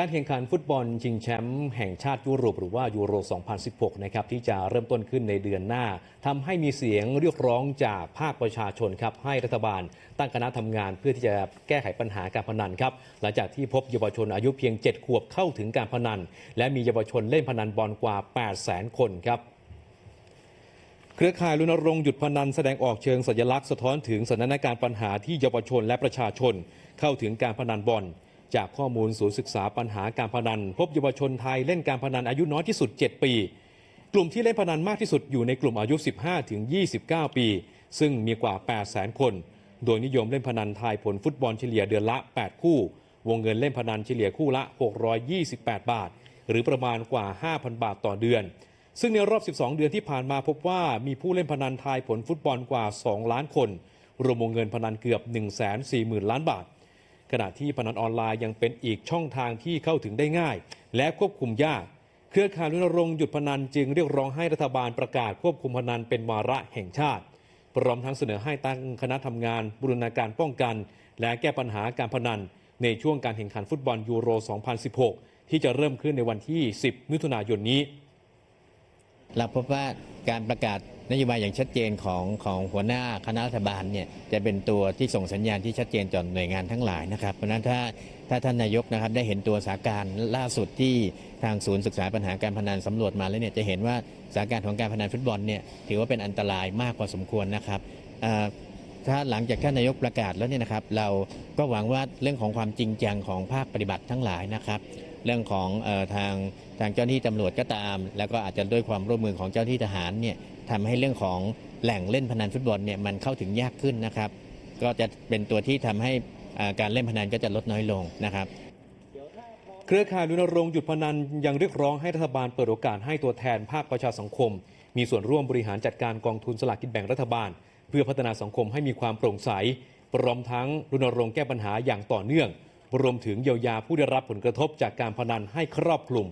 การแข่งขันฟุตบอลชิงแชมป์แห่งชาติยุโรปหรือว่ายูโร 2016 นะครับที่จะเริ่มต้นขึ้นในเดือนหน้าทำให้มีเสียงเรียกร้องจากภาคประชาชนครับให้รัฐบาล ตั้งคณะทำงานเพื่อที่จะแก้ไขปัญหาการพนันครับหลังจากที่พบเยาวชนอายุเพียง 7 ขวบเข้าถึงการพนัน และมีเยาวชนเล่นพนันบอลกว่า 800,000 คนครับเครือข่ายรณรงค์หยุดพนันแสดงออกเชิงสัญลักษณ์สะท้อนถึงสถานการณ์ปัญหาที่เยาวชนและประชาชน เข้าถึงการพนันบอล จากข้อมูลศูนย์ศึกษาปัญหาการพนัน พบเยาวชนไทยเล่นการพนันอายุน้อยที่สุด 7 ปี กลุ่มที่เล่นพนันมากที่สุดอยู่ในกลุ่มอายุ 15 ถึง 29 ปี ซึ่งมีกว่า 8 0 0 0 0คน โดยนิยมเล่นพนันทายผลฟุตบอลเฉลี่ยเดือนละ 8 คู่ วงเงินเล่นพนันเฉลี่ยคู่ละ 628 บาท หรือประมาณกว่า 5,000 บาทต่อเดือน ซึ่งในรอบ 12 เดือนที่ผ่านมาพบว่ามีผู้เล่นพนันทายผลฟุตบอลกว่า 2 ล้านคน รวมวงเงินพนันเกือบ 140,000 ล้านบาท ขณะที่พนันออนไลน์ยังเป็นอีกช่องทางที่เข้าถึงได้ง่าย และควบคุมยาก เครือข่ายรณรงค์หยุดพนันจึงเรียกร้องให้รัฐบาลประกาศควบคุมพนันเป็นวาระแห่งชาติ พร้อมทั้งเสนอให้ตั้งคณะทำงานบูรณาการป้องกัน และแก้ปัญหาการพนัน ในช่วงการแข่งขันฟุตบอลยูโร 2016 ที่จะเริ่มขึ้นในวันที่ 10 มิถุนายนนี้เราพบว่าการประกาศ นโยบายอย่างชัดเจนของของหัวหน้าคณะรัฐบาลเนี่ยจะเป็นตัวที่ส่งสัญญาณที่ชัดเจนต่อหน่วยงานทั้งหลายนะครับ เพราะฉะนั้นถ้าถ้าท่านนายกนะครับได้เห็นตัวสถานการณ์ล่าสุดที่ทางศูนย์ศึกษาปัญหาการพนันสำรวจมาแล้วเนี่ยจะเห็นว่าสถานการณ์ของการพนันฟุตบอลเนี่ยถือว่าเป็นอันตรายมากพอสมควรนะครับถ้าหลังจากท่านนายกประกาศแล้วเนี่ยนะครับ เราก็หวังว่าเรื่องของความจริงจังของภาคปฏิบัติทั้งหลายนะครับ เรื่องของทางทางเจ้าหน้าที่ตำรวจก็ตาม แล้วก็อาจจะด้วยความร่วมมือของเจ้าหน้าที่ทหารเนี่ยทำให้เรื่องของแหล่งเล่นพนันฟุตบอลเนี่ยมันเข้าถึงยากขึ้นนะครับ ก็จะเป็นตัวที่ทำให้การเล่นพนันก็จะลดน้อยลงนะครับเครือข่ายรณรงค์หยุดพนันยังเรียกร้องให้รัฐบาลเปิดโอกาสให้ตัวแทนภาคประชาสังคม มีส่วนร่วมบริหารจัดการกองทุนสลากกินแบ่งรัฐบาล เพื่อพัฒนาสังคมให้มีความโปร่งใสพร้อมทั้งรณรงค์แก้ปัญหาอย่างต่อเนื่อง รวมถึงเยียวยาผู้ได้รับผลกระทบจากการพนันให้ครอบคลุม